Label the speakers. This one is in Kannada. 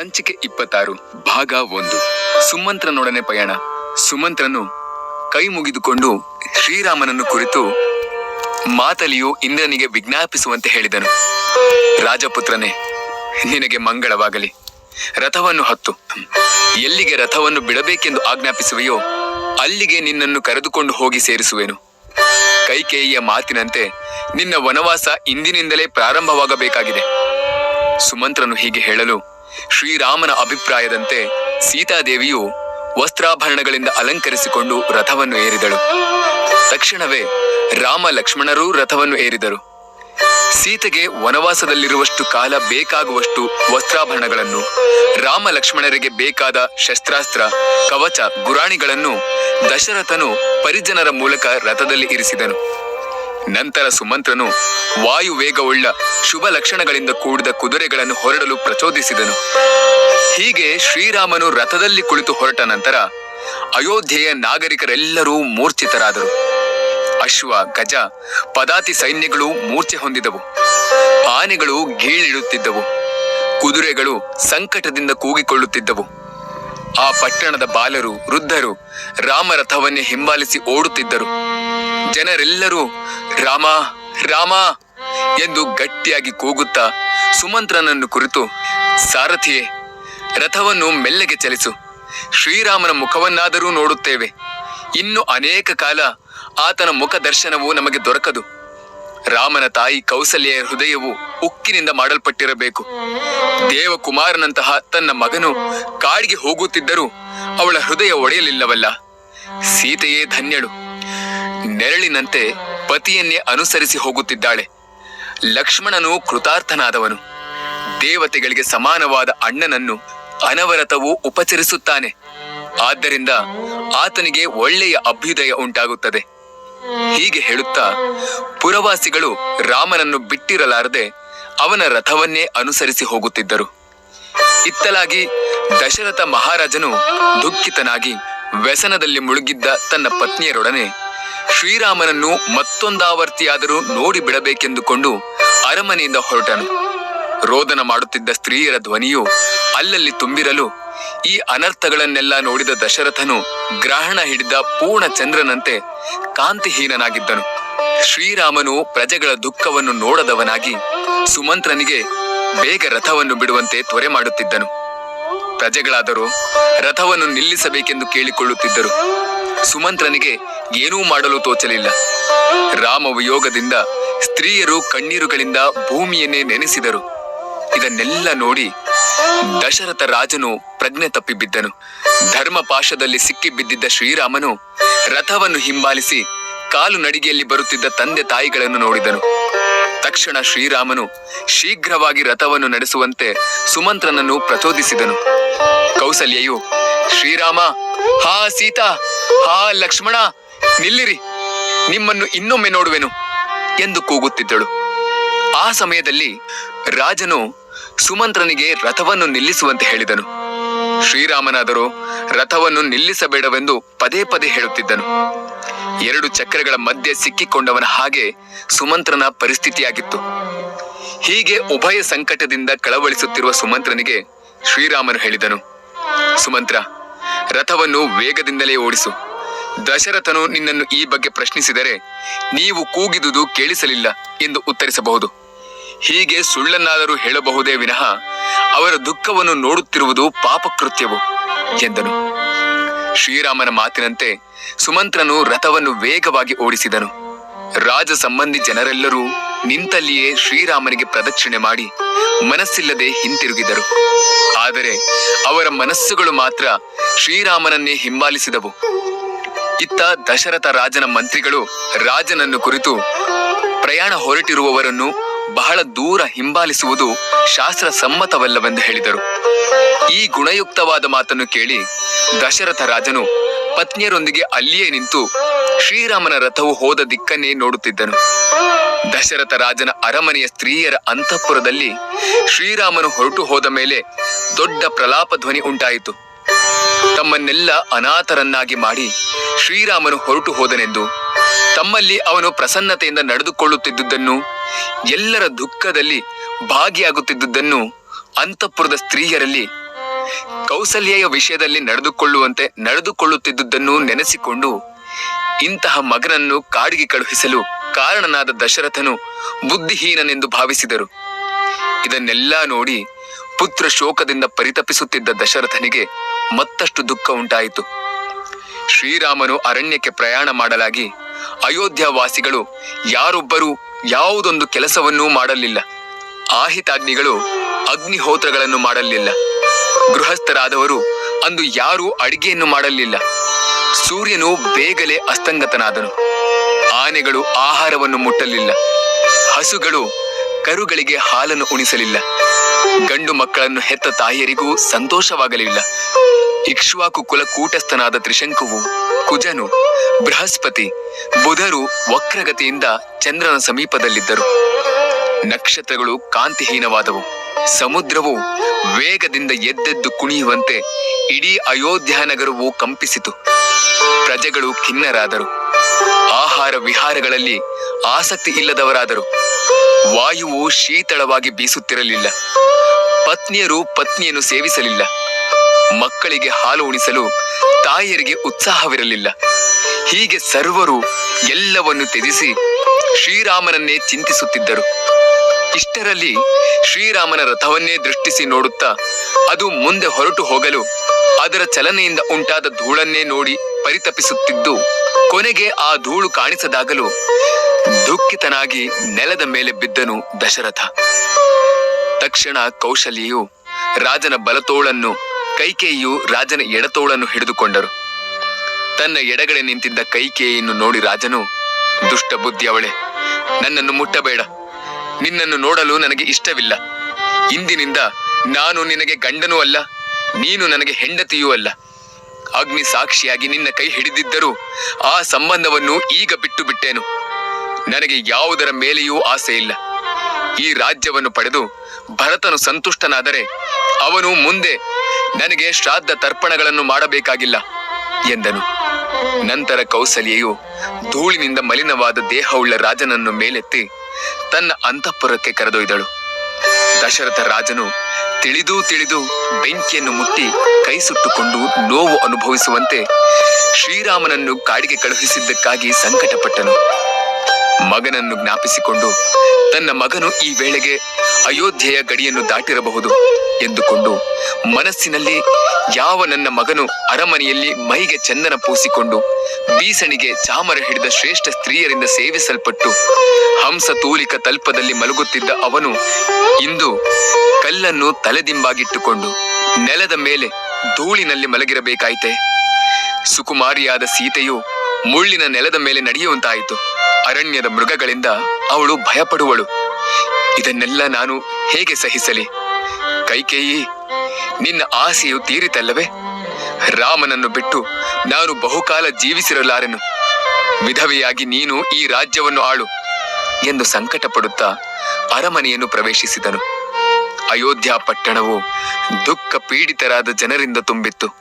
Speaker 1: ಸಂಚಿಕೆ ಇಪ್ಪತ್ತಾರು, ಭಾಗ ಒಂದು. ಸುಮಂತ್ರನೊಡನೆ ಪಯಣ. ಸುಮಂತ್ರನು ಕೈ ಮುಗಿದುಕೊಂಡು ಶ್ರೀರಾಮನನ್ನು ಕುರಿತು ಮಾತಲಿಯು ಇಂದ್ರನಿಗೆ ವಿಜ್ಞಾಪಿಸುವಂತೆ ಹೇಳಿದನು. ರಾಜಪುತ್ರನೇ, ನಿನಗೆ ಮಂಗಳವಾಗಲಿ. ರಥವನ್ನು ಹತ್ತು. ಎಲ್ಲಿಗೆ ರಥವನ್ನು ಬಿಡಬೇಕೆಂದು ಆಜ್ಞಾಪಿಸುವೆಯೋ, ಅಲ್ಲಿಗೆ ನಿನ್ನನ್ನು ಕರೆದುಕೊಂಡು ಹೋಗಿ ಸೇರಿಸುವೆನು. ಕೈಕೇಯಿಯ ಮಾತಿನಂತೆ ನಿನ್ನ ವನವಾಸ ಇಂದಿನಿಂದಲೇ ಪ್ರಾರಂಭವಾಗಬೇಕಾಗಿದೆ. ಸುಮಂತ್ರನು ಹೀಗೆ ಹೇಳಲು ಶ್ರೀರಾಮನ ಅಭಿಪ್ರಾಯದಂತೆ ಸೀತಾದೇವಿಯು ವಸ್ತ್ರಾಭರಣಗಳಿಂದ ಅಲಂಕರಿಸಿಕೊಂಡು ರಥವನ್ನು ಏರಿದಳು. ತಕ್ಷಣವೇ ರಾಮ ಲಕ್ಷ್ಮಣರೂ ರಥವನ್ನು ಏರಿದರು. ಸೀತೆಗೆ ವನವಾಸದಲ್ಲಿರುವಷ್ಟು ಕಾಲ ಬೇಕಾಗುವಷ್ಟು ವಸ್ತ್ರಾಭರಣಗಳನ್ನು, ರಾಮ ಲಕ್ಷ್ಮಣರಿಗೆ ಬೇಕಾದ ಶಸ್ತ್ರಾಸ್ತ್ರ, ಕವಚ, ಗುರಾಣಿಗಳನ್ನು ದಶರಥನು ಪರಿಜನರ ಮೂಲಕ ರಥದಲ್ಲಿ ಇರಿಸಿದನು. ನಂತರ ಸುಮಂತ್ರನು ವಾಯು ವೇಗವುಳ್ಳ ಶುಭ ಲಕ್ಷಣಗಳಿಂದ ಕೂಡಿದ ಕುದುರೆಗಳನ್ನು ಹೊರಡಲು ಪ್ರಚೋದಿಸಿದನು. ಹೀಗೆ ಶ್ರೀರಾಮನು ರಥದಲ್ಲಿ ಕುಳಿತು ಹೊರಟ ನಂತರ ಅಯೋಧ್ಯೆಯ ನಾಗರಿಕರೆಲ್ಲರೂ ಮೂರ್ಛಿತರಾದರು. ಅಶ್ವ, ಗಜ, ಪದಾತಿ ಸೈನ್ಯಗಳು ಮೂರ್ಛೆ ಹೊಂದಿದವು. ಆನೆಗಳು ಗೀಳಿಡುತ್ತಿದ್ದವು. ಕುದುರೆಗಳು ಸಂಕಟದಿಂದ ಕೂಗಿಕೊಳ್ಳುತ್ತಿದ್ದವು. ಆ ಪಟ್ಟಣದ ಬಾಲರು, ವೃದ್ಧರು ರಾಮರಥವನ್ನೇ ಹಿಂಬಾಲಿಸಿ ಓಡುತ್ತಿದ್ದರು. ಜನರೆಲ್ಲರೂ ರಾಮ ರಾಮ ಎಂದು ಗಟ್ಟಿಯಾಗಿ ಕೂಗುತ್ತಾ ಸುಮಂತ್ರನನ್ನು ಕುರಿತು, ಸಾರಥಿಯೇ, ರಥವನ್ನು ಮೆಲ್ಲಗೆ ಚಲಿಸು. ಶ್ರೀರಾಮನ ಮುಖವನ್ನಾದರೂ ನೋಡುತ್ತೇವೆ. ಇನ್ನು ಅನೇಕ ಕಾಲ ಆತನ ಮುಖ ದರ್ಶನವು ನಮಗೆ ದೊರಕದು. ರಾಮನ ತಾಯಿ ಕೌಸಲ್ಯ ಹೃದಯವು ಉಕ್ಕಿನಿಂದ ಮಾಡಲ್ಪಟ್ಟಿರಬೇಕು. ದೇವಕುಮಾರನಂತಹ ತನ್ನ ಮಗನು ಕಾಡಿಗೆ ಹೋಗುತ್ತಿದ್ದರೂ ಅವಳ ಹೃದಯ ಒಡೆಯಲಿಲ್ಲವಲ್ಲ. ಸೀತೆಯೇ ಧನ್ಯಳು. ನೆರಳಿನಂತೆ ಪತಿಯನ್ನೇ ಅನುಸರಿಸಿ ಹೋಗುತ್ತಿದ್ದಾಳೆ. ಲಕ್ಷ್ಮಣನು ಕೃತಾರ್ಥನಾದವನು. ದೇವತೆಗಳಿಗೆ ಸಮಾನವಾದ ಅಣ್ಣನನ್ನು ಅನವರತವು ಉಪಚರಿಸುತ್ತಾನೆ. ಆದ್ದರಿಂದ ಆತನಿಗೆ ಒಳ್ಳೆಯ ಅಭ್ಯುದಯ ಉಂಟಾಗುತ್ತದೆ. ಹೀಗೆ ಹೇಳುತ್ತಾ ಪುರವಾಸಿಗಳು ರಾಮನನ್ನು ಬಿಟ್ಟಿರಲಾರದೆ ಅವನ ರಥವನ್ನೇ ಅನುಸರಿಸಿ ಹೋಗುತ್ತಿದ್ದರು. ಇತ್ತಲಾಗಿ ದಶರಥ ಮಹಾರಾಜನು ದುಃಖಿತನಾಗಿ ವ್ಯಸನದಲ್ಲಿ ಮುಳುಗಿದ್ದ ತನ್ನ ಪತ್ನಿಯರೊಡನೆ ಶ್ರೀರಾಮನನ್ನು ಮತ್ತೊಂದಾವರ್ತಿಯಾದರೂ ನೋಡಿ ಬಿಡಬೇಕೆಂದುಕೊಂಡು ಅರಮನೆಯಿಂದ ಹೊರಟನು. ರೋದನ ಮಾಡುತ್ತಿದ್ದ ಸ್ತ್ರೀಯರ ಧ್ವನಿಯು ಅಲ್ಲಲ್ಲಿ ತುಂಬಿರಲು ಈ ಅನರ್ಥಗಳನ್ನೆಲ್ಲ ನೋಡಿದ ದಶರಥನು ಗ್ರಹಣ ಹಿಡಿದ ಪೂರ್ಣ ಚಂದ್ರನಂತೆ ಕಾಂತಿಹೀನನಾಗಿದ್ದನು. ಶ್ರೀರಾಮನು ಪ್ರಜೆಗಳ ದುಃಖವನ್ನು ನೋಡದವನಾಗಿ ಸುಮಂತ್ರನಿಗೆ ಬೇಗ ರಥವನ್ನು ಬಿಡುವಂತೆ ತ್ವರೆ ಮಾಡುತ್ತಿದ್ದನು. ಪ್ರಜೆಗಳಾದರೂ ರಥವನ್ನು ನಿಲ್ಲಿಸಬೇಕೆಂದು ಕೇಳಿಕೊಳ್ಳುತ್ತಿದ್ದರು. ಸುಮಂತ್ರನಿಗೆ ಏನೂ ಮಾಡಲು ತೋಚಲಿಲ್ಲ. ರಾಮ ವಿಯೋಗದಿಂದ ಸ್ತ್ರೀಯರು ಕಣ್ಣೀರುಗಳಿಂದ ಭೂಮಿಯನ್ನೇ ನೆನೆಸಿದರು. ಇದನ್ನೆಲ್ಲ ನೋಡಿ ದಶರಥ ರಾಜನು ಪ್ರಜ್ಞೆ ತಪ್ಪಿಬಿದ್ದನು ಧರ್ಮಪಾಶದಲ್ಲಿ ಸಿಕ್ಕಿಬಿದ್ದಿದ್ದ ಶ್ರೀರಾಮನು ರಥವನ್ನು ಹಿಂಬಾಲಿಸಿ ಕಾಲು ನಡಿಗೆಯಲ್ಲಿ ಬರುತ್ತಿದ್ದ ತಂದೆ ತಾಯಿಗಳನ್ನು ನೋಡಿದನು. ತಕ್ಷಣ ಶ್ರೀರಾಮನು ಶೀಘ್ರವಾಗಿ ರಥವನ್ನು ನಡೆಸುವಂತೆ ಸುಮಂತ್ರನನ್ನು ಪ್ರಚೋದಿಸಿದನು. ಕೌಸಲ್ಯೆಯು, ಶ್ರೀರಾಮ, ಹಾ ಸೀತಾ ಹಾ ಲಕ್ಷ್ಮಣ, ನಿಲ್ಲಿರಿ. ನಿಮ್ಮನ್ನು ಇನ್ನೊಮ್ಮೆ ನೋಡುವೆನು ಎಂದು ಕೂಗುತ್ತಿದ್ದಳು. ಆ ಸಮಯದಲ್ಲಿ ರಾಜನು ಸುಮಂತ್ರನಿಗೆ ರಥವನ್ನು ನಿಲ್ಲಿಸುವಂತೆ ಹೇಳಿದನು. ಶ್ರೀರಾಮನಾದರೂ ರಥವನ್ನು ನಿಲ್ಲಿಸಬೇಡವೆಂದು ಪದೇ ಪದೇ ಹೇಳುತ್ತಿದ್ದನು. ಎರಡು ಚಕ್ರಗಳ ಮಧ್ಯೆ ಸಿಕ್ಕಿಕೊಂಡವನ ಹಾಗೆ ಸುಮಂತ್ರನ ಪರಿಸ್ಥಿತಿಯಾಗಿತ್ತು. ಹೀಗೆ ಉಭಯ ಸಂಕಟದಿಂದ ಕಳವಳಿಸುತ್ತಿರುವ ಸುಮಂತ್ರನಿಗೆ ಶ್ರೀರಾಮನು ಹೇಳಿದನು, ಸುಮಂತ್ರ ರಥವನ್ನು ವೇಗದಿಂದಲೇ ಓಡಿಸು. ದಶರಥನು ನಿನ್ನನ್ನು ಈ ಬಗ್ಗೆ ಪ್ರಶ್ನಿಸಿದರೆ ನೀವು ಕೂಗಿದುದು ಕೇಳಿಸಲಿಲ್ಲ ಎಂದು ಉತ್ತರಿಸಬಹುದು. ಹೀಗೆ ಸುಳ್ಳನ್ನಾದರೂ ಹೇಳಬಹುದೇ ವಿನಃ ಅವರ ದುಃಖವನ್ನು ನೋಡುತ್ತಿರುವುದು ಪಾಪಕೃತ್ಯವು ಎಂದನು. ಶ್ರೀರಾಮನ ಮಾತಿನಂತೆ ಸುಮಂತ್ರನು ರಥವನ್ನು ವೇಗವಾಗಿ ಓಡಿಸಿದನು. ರಾಜ ಸಂಬಂಧಿ ಜನರೆಲ್ಲರೂ ನಿಂತಲ್ಲಿಯೇ ಶ್ರೀರಾಮನಿಗೆ ಪ್ರದಕ್ಷಿಣೆ ಮಾಡಿ ಮನಸ್ಸಿಲ್ಲದೆ ಹಿಂತಿರುಗಿದರು. ಆದರೆ ಅವರ ಮನಸ್ಸುಗಳು ಮಾತ್ರ ಶ್ರೀರಾಮನನ್ನೇ ಹಿಂಬಾಲಿಸಿದವು. ಇತ್ತ ದಶರಥ ರಾಜನ ಮಂತ್ರಿಗಳು ರಾಜನನ್ನು ಕುರಿತು ಪ್ರಯಾಣ ಹೊರಟಿರುವವರನ್ನು ಬಹಳ ದೂರ ಹಿಂಬಾಲಿಸುವುದು ಶಾಸ್ತ್ರ ಸಮ್ಮತವಲ್ಲವೆಂದು ಹೇಳಿದರು. ಈ ಗುಣಯುಕ್ತವಾದ ಮಾತನ್ನು ಕೇಳಿ ದಶರಥ ರಾಜನು ಪತ್ನಿಯರೊಂದಿಗೆ ಅಲ್ಲಿಯೇ ನಿಂತು ಶ್ರೀರಾಮನ ರಥವು ಹೋದ ದಿಕ್ಕನ್ನೇ ನೋಡುತ್ತಿದ್ದನು. ದಶರಥ ರಾಜನ ಅರಮನೆಯ ಸ್ತ್ರೀಯರ ಅಂತಃಪುರದಲ್ಲಿ ಶ್ರೀರಾಮನು ಹೊರಟು ಹೋದ ಮೇಲೆ ದೊಡ್ಡ ಪ್ರಲಾಪ ಧ್ವನಿ ಉಂಟಾಯಿತು. ತಮ್ಮನ್ನೆಲ್ಲ ಅನಾಥರನ್ನಾಗಿ ಮಾಡಿ ಶ್ರೀರಾಮನು ಹೊರಟು ಹೋದನೆಂದು, ತಮ್ಮಲ್ಲಿ ಅವನು ಪ್ರಸನ್ನತೆಯಿಂದ ನಡೆದುಕೊಳ್ಳುತ್ತಿದ್ದುದನ್ನು, ಎಲ್ಲರ ದುಃಖದಲ್ಲಿ ಭಾಗಿಯಾಗುತ್ತಿದ್ದುದನ್ನು ಅಂತಃಪುರದ ಸ್ತ್ರೀಯರಲ್ಲಿ, ಕೌಸಲ್ಯೆಯ ವಿಷಯದಲ್ಲಿ ನಡೆದುಕೊಳ್ಳುವಂತೆ ನಡೆದುಕೊಳ್ಳುತ್ತಿದ್ದುದನ್ನು ನೆನೆಸಿಕೊಂಡು ಇಂತಹ ಮಗನನ್ನು ಕಾಡಿಗೆ ಕಳುಹಿಸಲು ಕಾರಣನಾದ ದಶರಥನು ಬುದ್ಧಿಹೀನನೆಂದು ಭಾವಿಸಿದರು. ಇದನ್ನೆಲ್ಲ ನೋಡಿ ಪುತ್ರ ಶೋಕದಿಂದ ಪರಿತಪಿಸುತ್ತಿದ್ದ ದಶರಥನಿಗೆ ಮತ್ತಷ್ಟು ದುಃಖ ಉಂಟಾಯಿತು. ಶ್ರೀರಾಮನು ಅರಣ್ಯಕ್ಕೆ ಪ್ರಯಾಣ ಮಾಡಲಾಗಿ ಅಯೋಧ್ಯ ವಾಸಿಗಳು ಯಾರೊಬ್ಬರೂ ಯಾವುದೊಂದು ಕೆಲಸವನ್ನೂ ಮಾಡಲಿಲ್ಲ. ಆಹಿತಾಗ್ನಿಗಳು ಅಗ್ನಿಹೋತ್ರಗಳನ್ನು ಮಾಡಲಿಲ್ಲ. ಗೃಹಸ್ಥರಾದವರು ಅಂದು ಯಾರೂ ಅಡಿಗೆಯನ್ನು ಮಾಡಲಿಲ್ಲ. ಸೂರ್ಯನು ಬೇಗನೆ ಅಸ್ತಂಗತನಾದನು. ಆನೆಗಳು ಆಹಾರವನ್ನು ಮುಟ್ಟಲಿಲ್ಲ. ಹಸುಗಳು ಕರುಗಳಿಗೆ ಹಾಲನ್ನು ಉಣಿಸಲಿಲ್ಲ. ಗಂಡು ಮಕ್ಕಳನ್ನು ಹೆತ್ತ ತಾಯಿಯರಿಗೂ ಸಂತೋಷವಾಗಲಿಲ್ಲ. ಇಕ್ಷ್ವಾಕು ಕುಲ ಕೂಟಸ್ಥನಾದ ತ್ರಿಶಂಕುವು, ಕುಜನು, ಬೃಹಸ್ಪತಿ, ಬುಧರು ವಕ್ರಗತಿಯಿಂದ ಚಂದ್ರನ ಸಮೀಪದಲ್ಲಿದ್ದರು. ನಕ್ಷತ್ರಗಳು ಕಾಂತಿಹೀನವಾದವು. ಸಮುದ್ರವು ವೇಗದಿಂದ ಎದ್ದೆದ್ದು ಕುಣಿಯುವಂತೆ ಇಡೀ ಅಯೋಧ್ಯ ನಗರವು ಕಂಪಿಸಿತು. ಪ್ರಜೆಗಳು ಖಿನ್ನರಾದರು. ಆಹಾರ ವಿಹಾರಗಳಲ್ಲಿ ಆಸಕ್ತಿ ಇಲ್ಲದವರಾದರು. ವಾಯುವು ಶೀತಳವಾಗಿ ಬೀಸುತ್ತಿರಲಿಲ್ಲ. ಪತ್ನಿಯರು ಪತ್ನಿಯನ್ನು ಸೇವಿಸಲಿಲ್ಲ. ಮಕ್ಕಳಿಗೆ ಹಾಲು ಉಣಿಸಲು ತಾಯಿಯರಿಗೆ ಉತ್ಸಾಹವಿರಲಿಲ್ಲ. ಹೀಗೆ ಸರ್ವರು ಎಲ್ಲವನ್ನು ತ್ಯಜಿಸಿ ಶ್ರೀರಾಮನನ್ನೇ ಚಿಂತಿಸುತ್ತಿದ್ದರು. ಇಷ್ಟರಲ್ಲಿ ಶ್ರೀರಾಮನ ರಥವನ್ನೇ ದೃಷ್ಟಿಸಿ ನೋಡುತ್ತಾ ಅದು ಮುಂದೆ ಹೊರಟು ಹೋಗಲು ಅದರ ಚಲನೆಯಿಂದ ಉಂಟಾದ ಧೂಳನ್ನೇ ನೋಡಿ ಪರಿತಪಿಸುತ್ತಿದ್ದು, ಕೊನೆಗೆ ಆ ಧೂಳು ಕಾಣಿಸದಾಗಲು ದುಃಖಿತನಾಗಿ ನೆಲದ ಮೇಲೆ ಬಿದ್ದನು ದಶರಥ. ತಕ್ಷಣ ಕೌಶಲ್ಯೆಯು ರಾಜನ ಬಲತೋಳನ್ನು ಕೈಕೇಯಿಯು ರಾಜನ ಎಡತೋಳನ್ನು ಹಿಡಿದುಕೊಂಡರು. ತನ್ನ ಎಡಗಡೆ ನಿಂತಿದ್ದ ಕೈಕೇಯಿಯನ್ನು ನೋಡಿ ರಾಜನು, ದುಷ್ಟ ಬುದ್ಧಿಯವಳೆ ನನ್ನನ್ನು ಮುಟ್ಟಬೇಡ. ನಿನ್ನನ್ನು ನೋಡಲು ನನಗೆ ಇಷ್ಟವಿಲ್ಲ. ಇಂದಿನಿಂದ ನಾನು ನಿನಗೆ ಗಂಡನೂ ಅಲ್ಲ, ನೀನು ನನಗೆ ಹೆಂಡತಿಯೂ ಅಲ್ಲ. ಅಗ್ನಿ ಸಾಕ್ಷಿಯಾಗಿ ನಿನ್ನ ಕೈ ಹಿಡಿದಿದ್ದರೂ ಆ ಸಂಬಂಧವನ್ನು ಈಗ ಬಿಟ್ಟು ಬಿಟ್ಟೇನು. ನನಗೆ ಯಾವುದರ ಮೇಲೆಯೂ ಆಸೆ ಇಲ್ಲ. ಈ ರಾಜ್ಯವನ್ನು ಪಡೆದು ಭರತನು ಸಂತುಷ್ಟನಾದರೆ ಅವನು ಮುಂದೆ ನನಗೆ ಶ್ರಾದ್ದ ತರ್ಪಣಗಳನ್ನು ಮಾಡಬೇಕಾಗಿಲ್ಲ ಎಂದನು. ನಂತರ ಕೌಸಲ್ಯೆಯು ಧೂಳಿನಿಂದ ಮಲಿನವಾದ ದೇಹವುಳ್ಳ ರಾಜನನ್ನು ಮೇಲೆತ್ತಿ ತನ್ನ ಅಂತಃಪುರಕ್ಕೆ ಕರೆದೊಯ್ದಳು. ದಶರಥ ರಾಜನು ತಿಳಿದು ತಿಳಿದು ಬೆಂಕಿಯನ್ನು ಮುಟ್ಟಿ ಕೈ ಸುಟ್ಟುಕೊಂಡು ನೋವು ಅನುಭವಿಸುವಂತೆ ಶ್ರೀರಾಮನನ್ನು ಕಾಡಿಗೆ ಕಳುಹಿಸಿದ್ದಕ್ಕಾಗಿ ಸಂಕಟಪಟ್ಟನು. ಮಗನನ್ನು ಜ್ಞಾಪಿಸಿಕೊಂಡು ತನ್ನ ಮಗನು ಈ ವೇಳೆಗೆ ಅಯೋಧ್ಯೆಯ ಗಡಿಯನ್ನು ದಾಟಿರಬಹುದು ಎಂದುಕೊಂಡು ಮನಸ್ಸಿನಲ್ಲಿ ಯಾವ ನನ್ನ ಮಗನು ಅರಮನೆಯಲ್ಲಿ ಮೈಗೆ ಚಂದನ ಪೂಸಿಕೊಂಡು ಬೀಸಣಿಗೆ ಚಾಮರ ಹಿಡಿದ ಶ್ರೇಷ್ಠ ಸ್ತ್ರೀಯರಿಂದ ಸೇವಿಸಲ್ಪಟ್ಟು ಹಂಸ ತೂಲಿಕ ತಲ್ಪದಲ್ಲಿ ಮಲಗುತ್ತಿದ್ದ ಅವನು ಇಂದು ಕಲ್ಲನ್ನು ತಲೆದಿಂಬಾಗಿಟ್ಟುಕೊಂಡು ನೆಲದ ಮೇಲೆ ಧೂಳಿನಲ್ಲಿ ಮಲಗಿರಬೇಕಾಯಿತೆ. ಸುಕುಮಾರಿಯಾದ ಸೀತೆಯು ಮುಳ್ಳಿನ ನೆಲದ ಮೇಲೆ ನಡೆಯುವಂತಾಯಿತು. ಅರಣ್ಯದ ಮೃಗಗಳಿಂದ ಅವಳು ಭಯಪಡುವಳು. ಇದನ್ನೆಲ್ಲ ನಾನು ಹೇಗೆ ಸಹಿಸಲಿ? ಕೈಕೇಯಿ, ನಿನ್ನ ಆಸೆಯು ತೀರಿತಲ್ಲವೇ? ರಾಮನನ್ನು ಬಿಟ್ಟು ನಾನು ಬಹುಕಾಲ ಜೀವಿಸಿರಲಾರೆನು? ವಿಧವೆಯಾಗಿ ನೀನು ಈ ರಾಜ್ಯವನ್ನು ಆಳು ಎಂದು ಸಂಕಟಪಡುತ್ತಾ ಅರಮನೆಯನ್ನು ಪ್ರವೇಶಿಸಿದನು. ಅಯೋಧ್ಯ ಪಟ್ಟಣವು ದುಃಖ ಪೀಡಿತರಾದ ಜನರಿಂದ ತುಂಬಿತ್ತು.